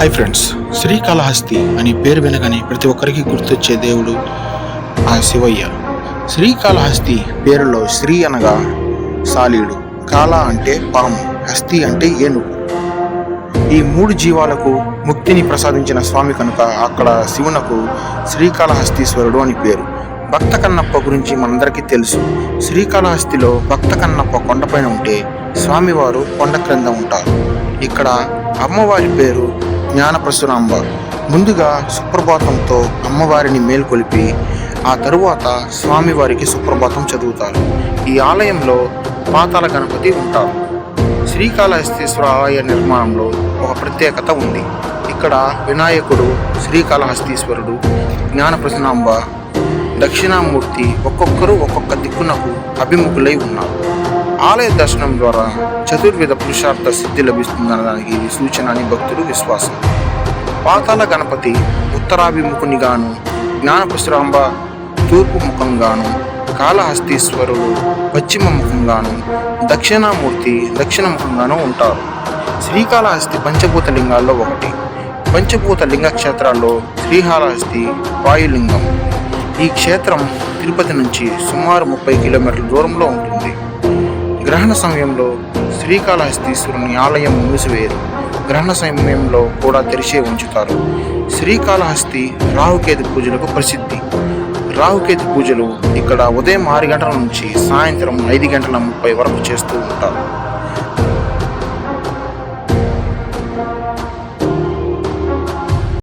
Hi friends Srikalahasti అని పేరు వినగానే ప్రతి ఒక్కరికి గుర్తొచ్చే దేవుడు ఆ శివయ్య. శ్రీకాళహస్తి పేరులో శ్రీ అనగా సాలీడు కాళ అంటే పాము హస్తి అంటే ఏనుగు. ఈ మూడు జీవాలకు ముక్తిని ప్రసాదించిన స్వామి కనుక అక్కడ శివునకు శ్రీకాళహస్తీశ్వరుడు అని పేరు. భక్త కన్నప్ప గురించి మనందరికీ తెలుసు. శ్రీకాళహస్తిలో భక్త కన్నప్ప కొండపైన ఉంటే స్వామివారు కొండ క్రింద ఉంటారు. ఇక్కడ అమ్మవారి పేరు జ్ఞానప్రసురాంబ. ముందుగా సుప్రభాతంతో అమ్మవారిని మేల్కొలిపి ఆ తరువాత స్వామివారికి సుప్రభాతం చదువుతారు. ఈ ఆలయంలో పాతాల గణపతి ఉంటారు. శ్రీకాళహస్తీశ్వర ఆలయ నిర్మాణంలో ఒక ప్రత్యేకత ఉంది. ఇక్కడ వినాయకుడు శ్రీకాళహస్తీశ్వరుడు జ్ఞానప్రసనాంబ దక్షిణామూర్తి ఒక్కొక్కరు ఒక్కొక్క దిక్కునకు అభిముఖులై ఉన్నారు. ఆలయ దర్శనం ద్వారా చతుర్విధ పురుషార్థ సిద్ధి లభిస్తుందనడానికి ఇది సూచన అని భక్తులు విశ్వాసం. పాతాల గణపతి ఉత్తరాభిముఖునిగాను జ్ఞానపుష్రాంబ తూర్పు ముఖంగాను కాళహస్తీశ్వరుడు పశ్చిమ ముఖంగాను దక్షిణామూర్తి దక్షిణ ముఖంగాను ఉంటారు. శ్రీకాళహస్తి పంచభూత లింగాల్లో ఒకటి. పంచభూత లింగ క్షేత్రాల్లో శ్రీకాళహస్తి వాయులింగం. ఈ క్షేత్రం తిరుపతి నుంచి సుమారు ముప్పై కిలోమీటర్ల దూరంలో ఉంటుంది. గ్రహణ సమయంలో శ్రీకాళహస్తీశ్వరుని ఆలయం మూసివేయరు. గ్రహణ సమయంలో కూడా తెరిచే ఉంచుతారు. శ్రీకాళహస్తి రాహుకేతు పూజలకు ప్రసిద్ధి. రాహుకేతు పూజలు ఇక్కడ ఉదయం ఆరు గంటల నుంచి సాయంత్రం ఐదు గంటల ముప్పై వరకు చేస్తూ ఉంటారు.